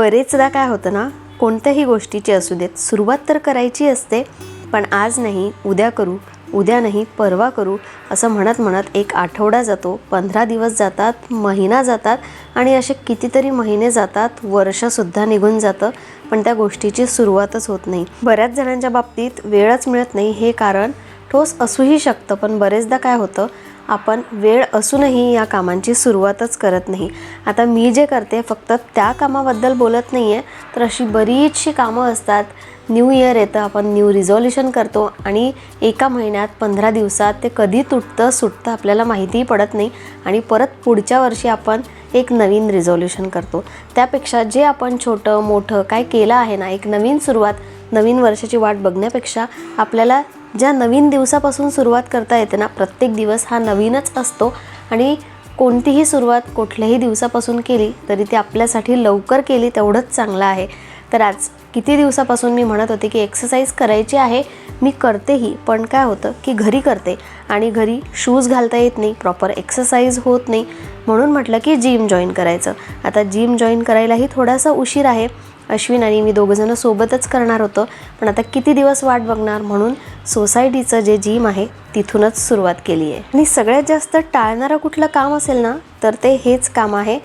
बरेचदा काय होतं ना कोणत्याही गोष्टीची असू देत सुरुवात तर करायची असते पण आज नाही उद्या करू उद्या नाही परवा करू असं म्हणत म्हणत एक आठवडा जातो पंधरा दिवस जातात महिना जातात आणि असे कितीतरी महिने जातात वर्षसुद्धा निघून जातं पण त्या गोष्टीची सुरुवातच होत नाही. बऱ्याच जणांच्या बाबतीत वेळच मिळत नाही हे कारण ठोस असूही शकतं पण बरेचदा काय होतं आपण वेळ असूनही या कामांची सुरुवातच करत नाही. आता मी जे करते फक्त त्या कामाबद्दल बोलत नाही आहे तर अशी बरीचशी कामं असतात. न्यू इयर येतं आपण न्यू रिझॉल्युशन करतो आणि एका महिन्यात पंधरा दिवसात ते कधी तुटतं सुटतं आपल्याला माहितीही पडत नाही आणि परत पुढच्या वर्षी आपण एक नवीन रिझॉल्युशन करतो. त्यापेक्षा जे आपण छोटं मोठं काय केलं आहे ना एक नवीन सुरुवात नवीन वर्षाची वाट बघण्यापेक्षा आपल्याला ज्या नवीन दिवसापासून सुरुवात करता येते ना प्रत्येक दिवस हा नवीनच असतो. आणि कोणतीही सुरुवात कुठल्याही दिवसापासून केली तरी ती आपल्यासाठी लवकर केली तेवढंच चांगलं आहे. तर आज किती दिवसापासून मी म्हणत होते की एक्सरसाइज करायची आहे मी करतेही पण काय होतं की घरी करते आणि घरी शूज घालता येत नाही प्रॉपर एक्सरसाइज होत नाही. म्हणून म्हटलं की जिम जॉईन करायचं. आता जिम जॉईन करायलाही थोडासा उशीर आहे. अश्विन आणि मी दोघंजणं सोबतच करणार होतो पण आता किती दिवस वाट बघणार म्हणून सोसायटीचं जे जिम आहे तिथूनच सुरुवात केली आहे. आणि सगळ्यात जास्त टाळणारं कुठलं काम असेल ना तर ते हेच काम आहे.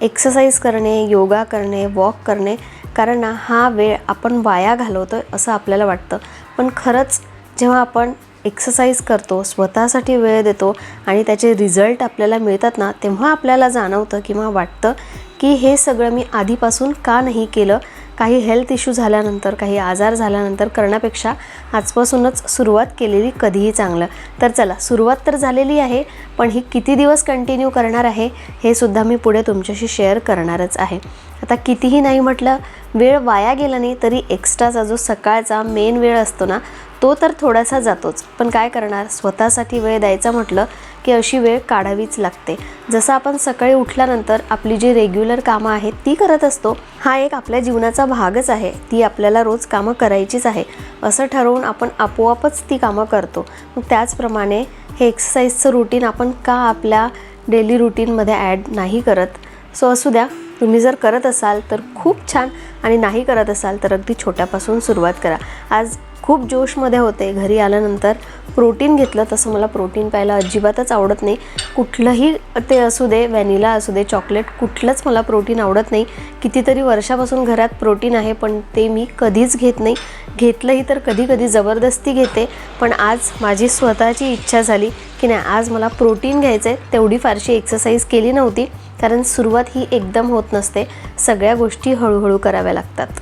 एक्सरसाइज करणे योगा करणे वॉक करणे. कारण ना हा वेळ आपण वाया घालवतो असं आपल्याला वाटतं. पण खरंच जेव्हा आपण एक्सरसाइज करतो स्वतःसाठी वेळ देतो आणि त्याचे रिझल्ट आपल्याला मिळतात ना तेव्हा आपल्याला जाणवतं किंवा वाटतं की हे सगळं मी आधीपासून का नाही केलं? काही हेल्थ इश्यू झाल्यानंतर काही आजार झाल्यानंतर करण्यापेक्षा आजपासूनच सुरुवात केलेली कधीही चांगलं. तर चला सुरुवात तर झालेली आहे पण ही किती दिवस कंटिन्यू करणार आहे हे सुद्धा मी पुढे तुमच्याशी शेअर करणारच आहे. आता कितीही नाही म्हटलं वेळ वाया गेला नाही तरी एक्स्ट्राचा जो सकाळचा मेन वेळ असतो ना तो तर थोडासा जातोच. पण काय करणार? स्वतःसाठी वेळ द्यायचा म्हटलं की अशी वेळ काढावीच लागते. जसं आपण सकाळी उठल्यानंतर आपली जी रेग्युलर कामं आहेत ती करत असतो हा एक आपल्या जीवनाचा भागच आहे. ती आपल्याला रोज कामं करायचीच आहे. असं ठरवून आपण आपोआपच ती कामं करतो. मग त्याचप्रमाणे हे एक्सरसाइजचं रुटीन आपण का आपल्या डेली रुटीनमध्ये ॲड नाही करत? सो असू द्या. तुम्ही जर करत असाल तर खूप छान. आणि नाही करत असाल तर अगदी छोट्यापासून सुरुवात करा. आज खूप जोशमध्ये होते. घरी आल्यानंतर प्रोटीन घेतलं तसं मला प्रोटीन प्यायला अजिबातच आवडत नाही. कुठलंही ते असू दे व्हॅनिला असू दे चॉकलेट कुठलंच मला प्रोटीन आवडत नाही. कितीतरी वर्षापासून घरात प्रोटीन आहे पण ते मी कधीच घेत नाही. घेतलंही तर कधी कधी जबरदस्ती घेते पण आज माझी स्वतःची इच्छा झाली की नाही आज मला प्रोटीन घ्यायचं आहे तेवढी फारशी एक्सरसाइज केली नव्हती कारण सुरुवात ही एकदम होत नसते. सगळ्या गोष्टी हळूहळू कराव्या लागतात.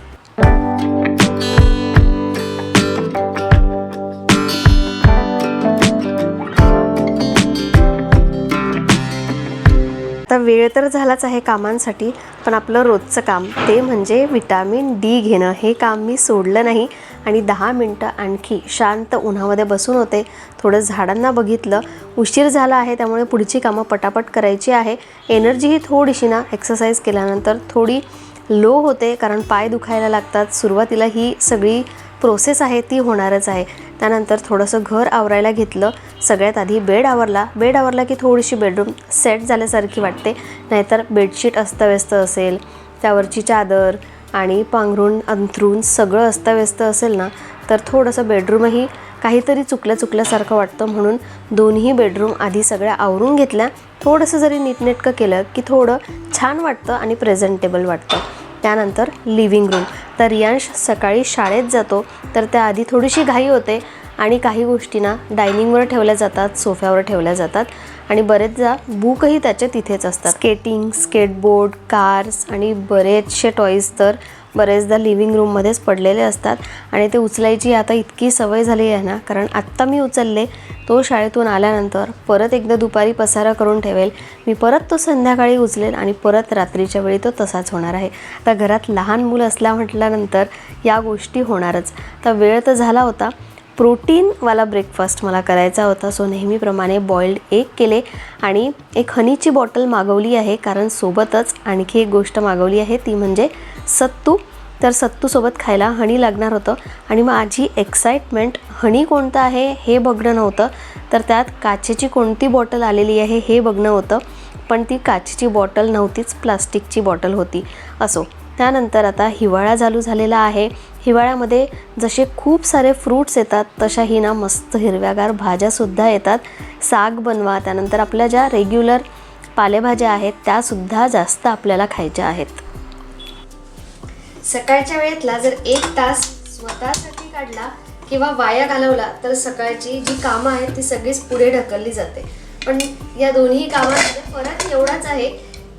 आता वेळ तर झालाच आहे कामांसाठी पण आपलं रोजचं काम ते म्हणजे विटॅमिन डी घेणं. हे काम मी सोडलं नाही आणि दहा मिनटं आणखी शांत उन्हामध्ये बसून होते. थोडं झाडांना बघितलं. उशीर झाला आहे त्यामुळे पुढची कामं पटापट करायची आहे. एनर्जी ही थोडीशी ना एक्सरसाइज केल्यानंतर थोडी लो होते कारण पाय दुखायला लागतात. सुरुवातीला ही सगळी प्रोसेस आहे ती होणारच आहे. त्यानंतर थोडंसं घर आवरायला घेतलं. सगळ्यात आधी बेड आवरला. बेड आवरला की थोडीशी बेडरूम सेट झाल्यासारखी वाटते. नाहीतर बेडशीट अस्तव्यस्त असेल त्यावरची चादर आणि पांघरूण अंथरूण सगळं अस्तव्यस्त असेल ना तर थोडंसं बेडरूमही काहीतरी चुकल्या चुकल्यासारखं वाटतं. म्हणून दोन्ही बेडरूम आधी सगळ्या आवरून घेतल्या. थोडंसं जरी नीटनेटकं केलं की थोडं छान वाटतं आणि प्रेझेंटेबल वाटतं. त्यानंतर लिव्हिंग रूम तर यांश सकाळी शाळेत जातो तर त्याआधी थोडीशी घाई होते आणि काही गोष्टींना डायनिंगवर ठेवल्या जातात सोफ्यावर ठेवल्या जातात आणि बरेचदा बुकही त्याचे तिथेच असतात. स्केटिंग स्केटबोर्ड कार्स आणि बरेचसे टॉईज तर बरेचदा लिव्हिंग रूममध्येच पडलेले असतात आणि ते उचलायची आता इतकी सवय झाली आहे ना कारण आत्ता मी उचलले तो शाळेतून आल्यानंतर परत एकदा दुपारी पसारा करून ठेवेल. मी परत तो संध्याकाळी उचलेल आणि परत रात्रीच्या वेळी तो तसाच होणार आहे. आता घरात लहान मुलं असल्या म्हटल्यानंतर या गोष्टी होणारच. तर वेळ तर झाला होता. प्रोटीनवाला ब्रेकफास्ट मला करायचा होता. सो नेहमीप्रमाणे बॉईल्ड एग केले आणि एक हनीची बॉटल मागवली आहे कारण सोबतच आणखी एक गोष्ट मागवली आहे ती म्हणजे सत्तू. तर सत्तूसोबत खायला हणी लागणार होतं. आणि माझी एक्साइटमेंट हणी कोणतं आहे हे बघणं नव्हतं. तर त्यात काचेची कोणती बॉटल आलेली आहे हे बघणं होतं. पण ती काचेची बॉटल नव्हतीच प्लास्टिकची बॉटल होती. असो. त्यानंतर आता हिवाळा चालू झालेला आहे. हिवाळ्यामध्ये जसे खूप सारे फ्रूट्स येतात तशाही ना मस्त हिरव्यागार भाज्यासुद्धा येतात. साग बनवा. त्यानंतर आपल्या ज्या रेग्युलर पालेभाज्या आहेत त्यासुद्धा जास्त आपल्याला खायच्या आहेत. सकाळच्या वेळेतला जर एक तास स्वतःसाठी काढला किंवा वाया घालवला तर सकाळची जी कामं आहेत ती सगळीच पुढे ढकलली जाते. पण या दोन्ही कामांमध्ये फरक एवढाच आहे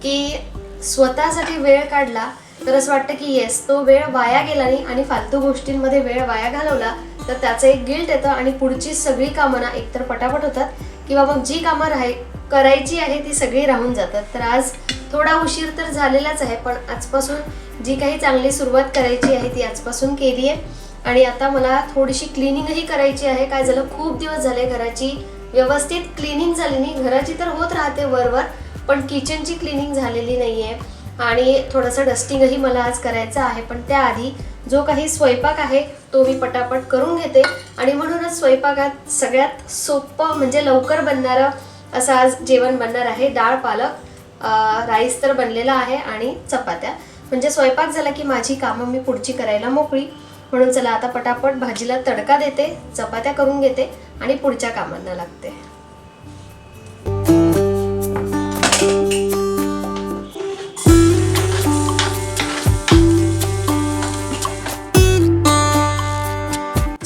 की स्वतःसाठी वेळ काढला तर असं वाटतं की येस तो वेळ वाया गेला नाही आणि फालतू गोष्टींमध्ये वेळ वाया घालवला तर त्याचं एक गिल्ट येतं आणि पुढची सगळी कामं ना एकतर पटापट होतात किंवा मग जी कामं राहाय करायची आहे ती सगळी राहून जातात. तर आज थोडा उशीर तर झालेलाच आहे पण आजपासून जी काही चांगली सुरुवात करायची आहे ती आजपासून केली आहे. आणि आता मला थोडीशी क्लिनिंगही करायची आहे. काय झालं? खूप दिवस झाले घराची व्यवस्थित क्लिनिंग झाली नाही. घराची तर होत राहते वरवर पण किचनची क्लिनिंग झालेली नाही आहे आणि थोडंसं डस्टिंगही मला आज करायचं आहे. पण त्याआधी जो काही स्वयंपाक आहे तो मी पटापट करून घेते. आणि म्हणूनच स्वयंपाकात सगळ्यात सोपं म्हणजे लवकर बनणारं असं आज जेवण बनणार आहे. डाळ पालक राईस तर बनलेला आहे आणि चपात्या. म्हणजे स्वयंपाक झाला की माझी कामं मी पुढची करायला मोकळी. म्हणून चला आता पटापट भाजीला तडका देते चपात्या करून घेते आणि पुढच्या कामांना लागते.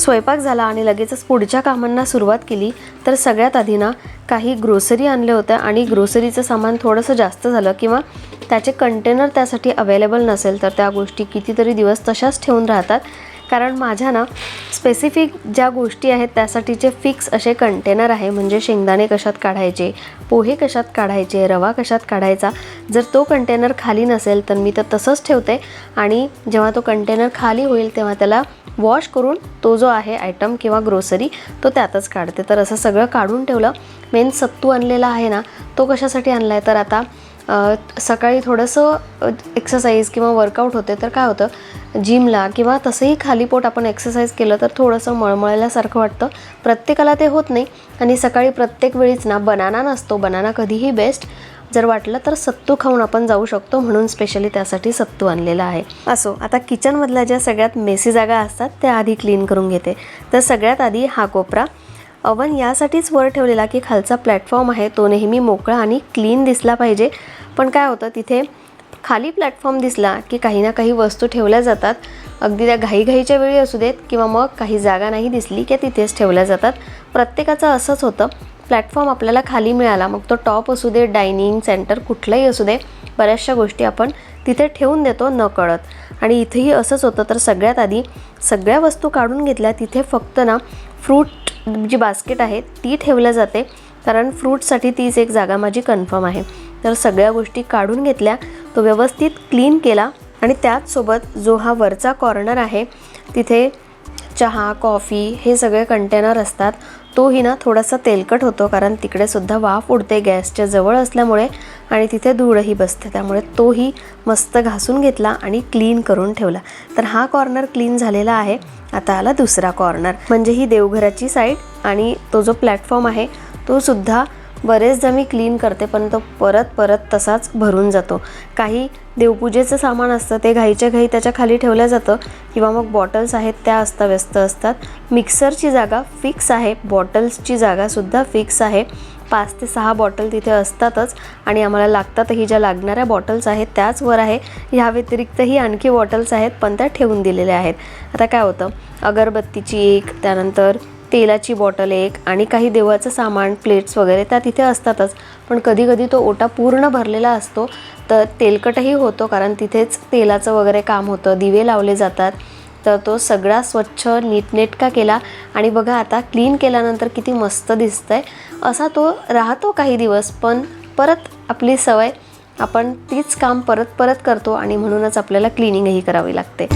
स्वयंपाक झाला आणि लगेचच पुढच्या कामांना सुरुवात केली तर सगळ्यात आधी ना काही ग्रोसरी आणल्या होत्या आणि ग्रोसरीचं सामान थोडंसं जास्त झालं किंवा त्याचे कंटेनर त्यासाठी अवेलेबल नसेल तर त्या गोष्टी कितीतरी दिवस तशाच ठेवून राहतात. कारण माझ्या ना स्पेसिफिक ज्या गोष्टी आहेत त्यासाठीचे फिक्स असे कंटेनर आहे म्हणजे शेंगदाणे कशात काढायचे पोहे कशात काढायचे रवा कशात काढायचा. जर तो कंटेनर खाली नसेल तर मी तर तसंच ठेवते आणि जेव्हा तो कंटेनर खाली होईल तेव्हा त्याला वॉश करून तो जो आहे आयटम किंवा ग्रोसरी तो त्यातच काढते. तर असं सगळं काढून ठेवलं. मेन सत्तू आणलेला आहे ना तो कशासाठी आणला आहे तर आता सकाळी थोडंसं एक्सरसाइज किंवा वर्कआउट होते तर काय होतं? जिमला किंवा तसंही खाली पोट आपण एक्सरसाइज केलं तर थोडंसं मळमळल्यासारखं वाटतं. प्रत्येकाला ते होत नाही. आणि सकाळी प्रत्येक वेळीच ना बनाना नसतो. बनाना कधीही बेस्ट जर वाटलं तर सत्तू खाऊन आपण जाऊ शकतो म्हणून स्पेशली त्यासाठी सत्तू आणलेला आहे. असो आता किचनमधल्या ज्या सगळ्यात मेसी जागा असतात त्या आधी क्लीन करून घेते. तर सगळ्यात आधी हा कोपरा. अवन यासाठीच वर ठेवलेला की खालचा प्लॅटफॉर्म आहे तो नेहमी मोकळा आणि क्लीन दिसला पाहिजे. पण काय होतं तिथे खाली प्लॅटफॉर्म दिसला की काही ना काही वस्तू ठेवल्या जातात. अगदी त्या घाईघाईच्या वेळी असू देत किंवा मग काही जागा नाही दिसली की तिथेच ठेवल्या जातात. प्रत्येकाचं असंच होतं. प्लॅटफॉर्म आपल्याला खाली मिळाला मग तो टॉप असू दे डायनिंग सेंटर कुठलाही असू दे बऱ्याचशा गोष्टी आपण तिथे ठेवून देतो न कळत आणि इथेही असंच होतं तर सगळ्यात आधी सगळ्या वस्तू काढून घेतल्या तिथे फक्त ना फ्रूट जी बास्केट आहे ती ठेवल्या जाते. कारण फ्रूटसाठी तीच एक जागा माझी कन्फर्म आहे. तर सगळ्या गोष्टी काढून घेतल्या तो व्यवस्थित क्लीन केला आणि त्याचसोबत जो हा वरचा कॉर्नर आहे तिथे चहा कॉफी हे सगळे कंटेनर असतात. तोही ना थोडासा तेलकट होतो कारण तिकडे सुद्धा वाफ उडते गॅसच्या जवळ असल्यामुळे आणि तिथे धूळही बसते. त्यामुळे तोही मस्त घासून घेतला आणि क्लीन करून ठेवला. तर हा कॉर्नर क्लीन झालेला आहे. आता आला दुसरा कॉर्नर म्हणजे ही देवघराची साईड आणि तो जो प्लॅटफॉर्म आहे तो सुद्धा बरेचदा मी क्लीन करते पण तो परत परत तसाच भरून जातो. काही देवपूजेचं सामान असतं ते घाईच्या घाई त्याच्याखाली ठेवलं जातं किंवा मग बॉटल्स आहेत त्या अस्ताव्यस्त असतात. मिक्सरची जागा फिक्स आहे बॉटल्सची जागासुद्धा फिक्स आहे. पाच ते सहा बॉटल तिथे असतातच आणि आम्हाला लागतातही ज्या लागणाऱ्या बॉटल्स आहेत त्याच वर आहे. ह्या व्यतिरिक्तही आणखी बॉटल्स आहेत पण त्या ठेवून दिलेल्या आहेत. आता काय होतं? अगरबत्तीची एक त्यानंतर तेलाची बॉटल एक आणि काही देवाचं सामान प्लेट्स वगैरे त्या तिथे असतातच. पण कधी कधी तो ओटा पूर्ण भरलेला असतो. तर तेलकटही होतो कारण तिथेच तेलाचं वगैरे काम होतं. दिवे लावले जातात. तर तो सगळा स्वच्छ नीटनेटका केला आणि बघा आता क्लीन केल्यानंतर किती मस्त दिसतंय. असा तो राहतो काही दिवस पण परत आपली सवय आपण तीच काम परत परत करतो आणि म्हणूनच आपल्याला क्लिनिंगही करावी लागते.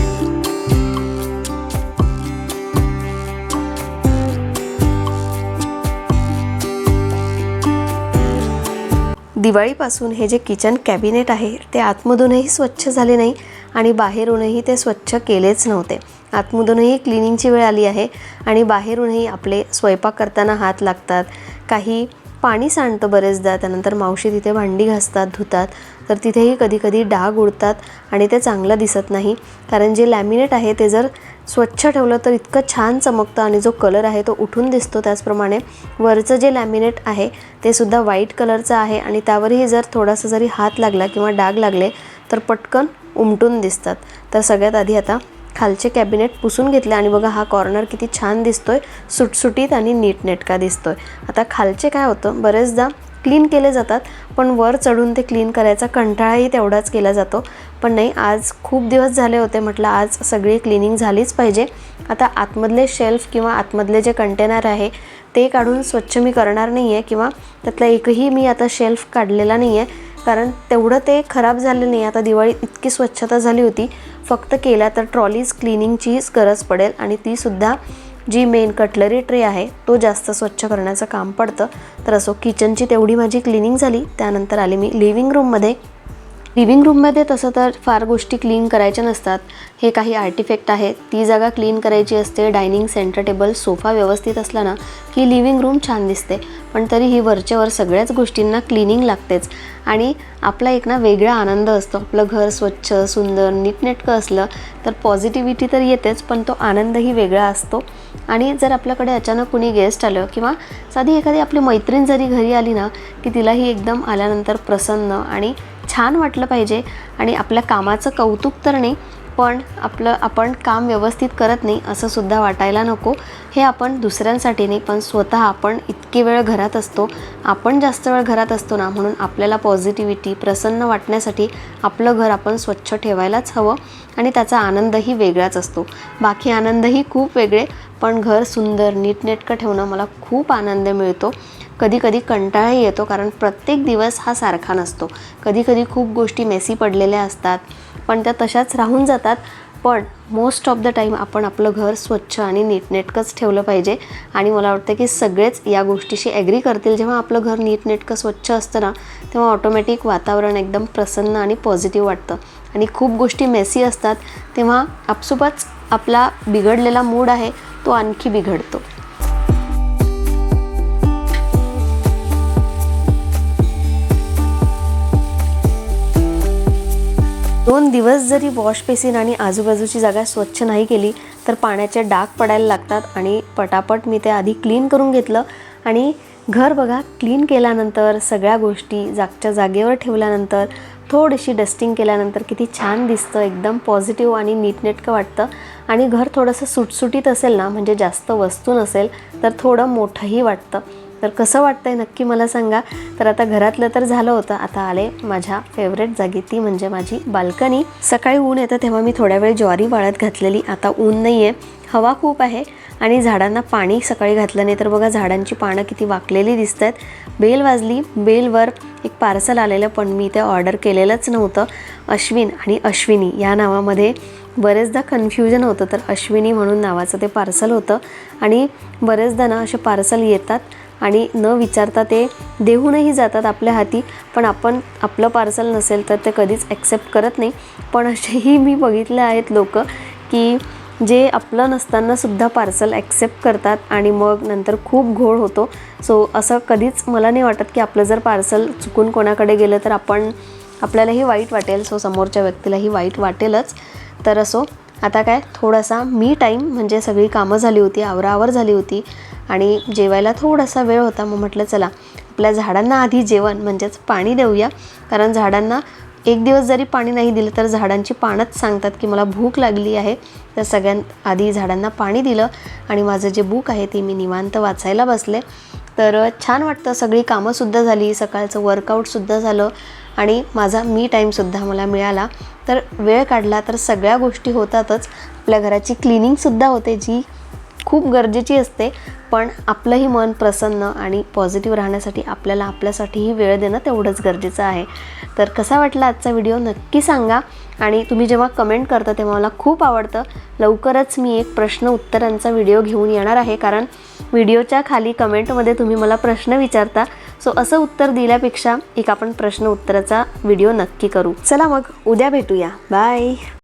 दिवाळीपासून हे जे किचन कॅबिनेट आहे ते आतमधूनही स्वच्छ झाले नाही आणि बाहेरूनही ते स्वच्छ केलेच नव्हते. आतमधूनही क्लिनिंगची वेळ आली आहे आणि बाहेरूनही आपले स्वयंपाक करताना हात लागतात. काही पाणी सांडतं बरेचदा त्यानंतर मावशी तिथे भांडी घासतात धुतात तर तिथेही कधीकधी डाग उडतात आणि ते चांगलं दिसत नाही. कारण जे लॅमिनेट आहे ते जर स्वच्छ ठेवलं तर इतकं छान चमकतं आणि जो कलर आहे तो उठून दिसतो त्याचप्रमाणे. वरचं जे लॅमिनेट आहे ते सुद्धा व्हाईट कलरचं आहे आणि त्यावरही जर थोडासा जरी हात लागला किंवा डाग लागले तर पटकन उमटून दिसतात. तर सगळ्यात आधी आता खालचे कॅबिनेट पुसून घेतले आणि बघा हा कॉर्नर किती छान दिसतोय सुटसुटीत आणि नीटनेटका दिसतोय. आता खालचे काय होतं बरेचदा क्लीन केले जातात पण वर चढून ते क्लीन करायचा कंटाळाही तेवढाच केला जातो. पण नाही आज खूप दिवस झाले होते म्हटलं आज सगळी क्लिनिंग झालीच पाहिजे. आता आतमधले शेल्फ किंवा आतमधले जे कंटेनर आहे ते काढून स्वच्छ मी करणार नाही आहे किंवा त्यातला एकही मी आता शेल्फ काढलेला नाही आहे कारण तेवढं ते खराब झालं नाही आता दिवाळी इतकी स्वच्छता झाली होती. फक्त केला तर ट्रॉलीज क्लिनिंगचीच गरज पडेल आणि तीसुद्धा जी मेन कटलरी ट्रे आहे तो जास्त स्वच्छ करण्याचं काम पडतं. तर असो किचनची तेवढी माझी क्लिनिंग झाली त्यानंतर आली मी लिव्हिंग रूममध्ये लिव्हिंग रूममध्ये तसं तर फार गोष्टी क्लीन करायच्या नसतात. हे काही आर्टिफॅक्ट आहेत. ती जागा क्लीन करायची असते डायनिंग सेंटर टेबल सोफा व्यवस्थित असला ना की लिव्हिंग रूम छान दिसते. पण तरीही वरच्यावर सगळ्याच गोष्टींना क्लिनिंग लागतेच. आणि आपला एक ना वेगळा आनंद असतो. आपलं घर स्वच्छ सुंदर नीटनेटकं असलं तर पॉझिटिव्हिटी तर येतेच पण तो आनंदही वेगळा असतो. आणि जर आपल्याकडे अचानक कुणी गेस्ट आलं किंवा साधी एखादी आपली मैत्रीण जरी घरी आली ना की तिलाही एकदम आल्यानंतर प्रसन्न आणि छान वाटलं पाहिजे आणि आपल्या कामाचं कौतुक तर नाही पण आपलं आपण काम व्यवस्थित करत नाही असं सुद्धा वाटायला नको. हे आपण दुसऱ्यांसाठी नाही पण स्वतः आपण इतकी वेळ घरात असतो आपण जास्त वेळ घरात असतो ना म्हणून आपल्याला पॉझिटिव्हिटी प्रसन्न वाटण्यासाठी आपलं घर आपण स्वच्छ ठेवायलाच हवं आणि त्याचा आनंदही वेगळाच असतो. बाकी आनंदही खूप वेगळे पण घर सुंदर नीटनेटकं ठेवणं मला खूप आनंद मिळतो. कधी कधी कंटाळाही येतो कारण प्रत्येक दिवस हा सारखा नसतो. कधी कधी खूप गोष्टी मेसी पडलेल्या असतात पण त्या तशाच राहून जातात. पण मोस्ट ऑफ द टाईम आपण आपलं घर स्वच्छ आणि नीटनेटकंच ठेवलं पाहिजे. आणि मला वाटतं की सगळेच या गोष्टीशी ॲग्री करतील. जेव्हा आपलं घर नीटनेटकं स्वच्छ असतं ना तेव्हा ऑटोमॅटिक वातावरण एकदम प्रसन्न आणि पॉझिटिव्ह वाटतं. आणि खूप गोष्टी मेसी असतात तेव्हा आपसुपच आपला बिघडलेला मूड आहे तो आणखी बिघडतो. दोन दिवस जरी वॉश बेसिन आणि आजूबाजूची जागा स्वच्छ नाही केली तर पाण्याचे डाग पडायला लागतात आणि पटापट मी ते आधी क्लीन करून घेतलं. आणि घर बघा क्लीन केल्यानंतर सगळ्या गोष्टी जागच्या जागेवर ठेवल्यानंतर थोडीशी डस्टिंग केल्यानंतर किती छान दिसतं एकदम पॉझिटिव्ह आणि नीटनेटकं वाटतं. आणि घर थोडंसं सुटसुटीत असेल ना म्हणजे जास्त वस्तू नसेल तर थोडं मोठंही वाटतं. तर कसं वाटतं आहे नक्की मला सांगा. तर आता घरातलं तर झालं होतं. आता आले माझ्या फेवरेट जागी. ती म्हणजे माझी बाल्कनी सकाळी ऊन येतं तेव्हा मी थोड्या वेळ ज्वारी वाळत घातलेली. आता ऊन नाही आहे हवा खूप आहे. आणि झाडांना पाणी सकाळी घातलं नाही तर बघा झाडांची पानं किती वाकलेली दिसत आहेत बेल वाजली बेलवर एक पार्सल आलेलं पण मी ते ऑर्डर केलेलंच नव्हतं. अश्विन आणि अश्विनी या नावामध्ये बरेचदा कन्फ्युजन होतं तर अश्विनी म्हणून नावाचं ते पार्सल होतं. आणि बरेचदा ना असे पार्सल येतात आणि न विचारता ते देऊनही जातात आपल्या हाती पण आपण आपलं पार्सल नसेल तर ते कधीच ॲक्सेप्ट करत नाही. पण असेही मी बघितले आहेत लोक की जे आपलं नसताना सुद्धा पार्सल ॲक्सेप्ट करतात आणि मग नंतर खूप घोळ होतो. सो असं कधीच मला नाही वाटत की आपलं जर पार्सल चुकून कोणाकडे गेलं तर आपण आपल्यालाही वाईट वाटेल. सो समोरच्या व्यक्तीलाही वाईट वाटेलच. तर असो आता काय? थोडासा मी टाईम म्हणजे सगळी कामं झाली होती आवरावर झाली होती आणि जेवायला थोडासा वेळ होता. मग म्हटलं चला आपल्या झाडांना आधी जेवण म्हणजेच पाणी देऊया. कारण झाडांना एक दिवस जरी पाणी नाही दिलं तर झाडांची पानंच सांगतात की मला भूक लागली आहे. तर सगळ्यात आधी झाडांना पाणी दिलं आणि माझं जे बुक आहे ते मी निवांत वाचायला बसले. तर छान वाटतं सगळी कामंसुद्धा झाली सकाळचं वर्कआउटसुद्धा झालं आणि माझा मी टाईमसुद्धा मला मिळाला. तर वेळ काढला तर सगळ्या गोष्टी होतातच. आपल्या घराची क्लिनिंगसुद्धा होते जी खूप गरजेची असते पण आपलंही मन प्रसन्न आणि पॉझिटिव्ह राहण्यासाठी आपल्याला आपल्यासाठीही वेळ देणं तेवढंच गरजेचं आहे. तर कसा वाटला आजचा व्हिडिओ नक्की सांगा आणि तुम्ही जेव्हा कमेंट करता तेव्हा मला खूप आवडतं. लवकरच मी एक प्रश्न उत्तरांचा व्हिडिओ घेऊन येणार आहे कारण व्हिडिओच्या खाली कमेंटमध्ये तुम्ही मला प्रश्न विचारता. सो असं उत्तर दिल्यापेक्षा एक आपण प्रश्न उत्तराचा व्हिडिओ नक्की करू. चला मग उद्या भेटूया. बाय